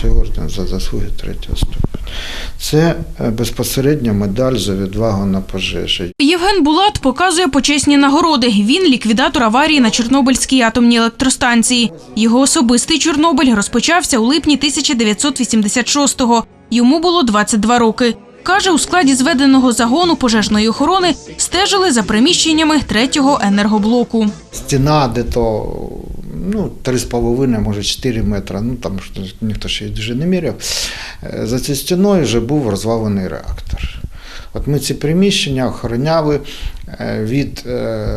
цей орден за заслуги третього ступеня. Це е, безпосередньо медаль за відвагу на пожежі. Євген Булат показує почесні нагороди. Він ліквідатор аварії на Чорнобильській атомній електростанції. Його особистий Чорнобиль розпочався у липні 1986-го. Йому було 22 роки. Каже, у складі зведеного загону пожежної охорони стежили за приміщеннями третього енергоблоку. Стіна де то ну, 3,5, може 4 метри, ну там ніхто ще дуже не міряв. Е, За цією стіною вже був розвалений реактор. От ми ці приміщення охороняли е, від е,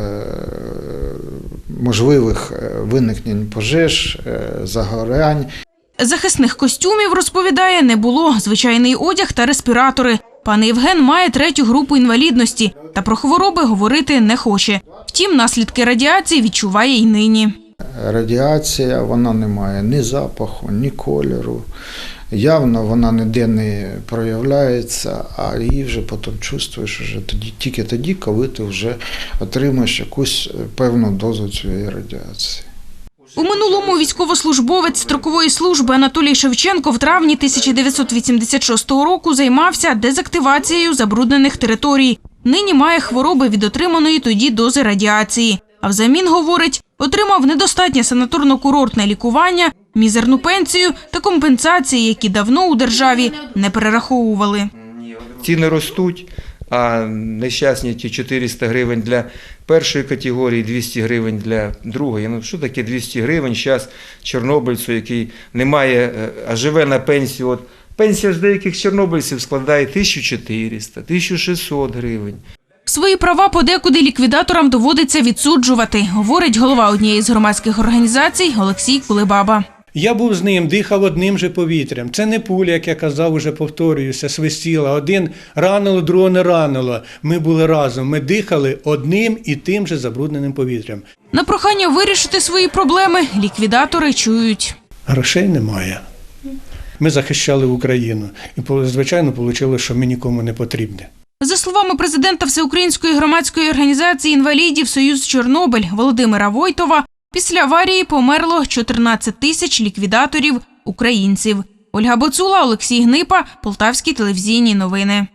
можливих виникнень пожеж, загорянь. Захисних костюмів, розповідає, не було. Звичайний одяг та респіратори. Пан Євген має третю групу інвалідності та про хвороби говорити не хоче. Втім, наслідки радіації відчуває й нині. Радіація, вона не має ні запаху, ні кольору. Явно вона ніде не проявляється, а її вже потім чувствуєш вже тоді, тільки тоді, коли ти вже отримаєш якусь е, певну дозу цієї радіації. У минулому військовослужбовець строкової служби Анатолій Шевченко в травні 1986 року займався дезактивацією забруднених територій. Нині має хвороби від отриманої тоді дози радіації. А взамін, говорить, отримав недостатнє санаторно-курортне лікування, мізерну пенсію та компенсації, які давно у державі не перераховували. Ціни ростуть, а нещасні ті 400 гривень для першої категорії, 200 гривень для другої. Ну що таке 200 гривень зараз чорнобильцю, який не має, е, а живе на пенсію. От пенсія ж деяких чорнобильців складає 1400, 1600 гривень. Свої права подекуди ліквідаторам доводиться відсуджувати, говорить голова однієї з громадських організацій Олексій Кулебаба. Я був з ним, дихав одним же повітрям. Це не пуля, як я казав, уже повторююся, свистіла. Один ранило, другого не ранило. Ми були разом. Ми дихали одним і тим же забрудненим повітрям. На прохання вирішити свої проблеми ліквідатори чують. Грошей немає. Ми захищали Україну. І, звичайно, вийшло, що ми нікому не потрібні. За словами президента Всеукраїнської громадської організації інвалідів Союз Чорнобиль Володимира Войтова, після аварії померло 14 тисяч ліквідаторів українців. Ольга Боцула, Олексій Гнипа, Полтавські телевізійні новини.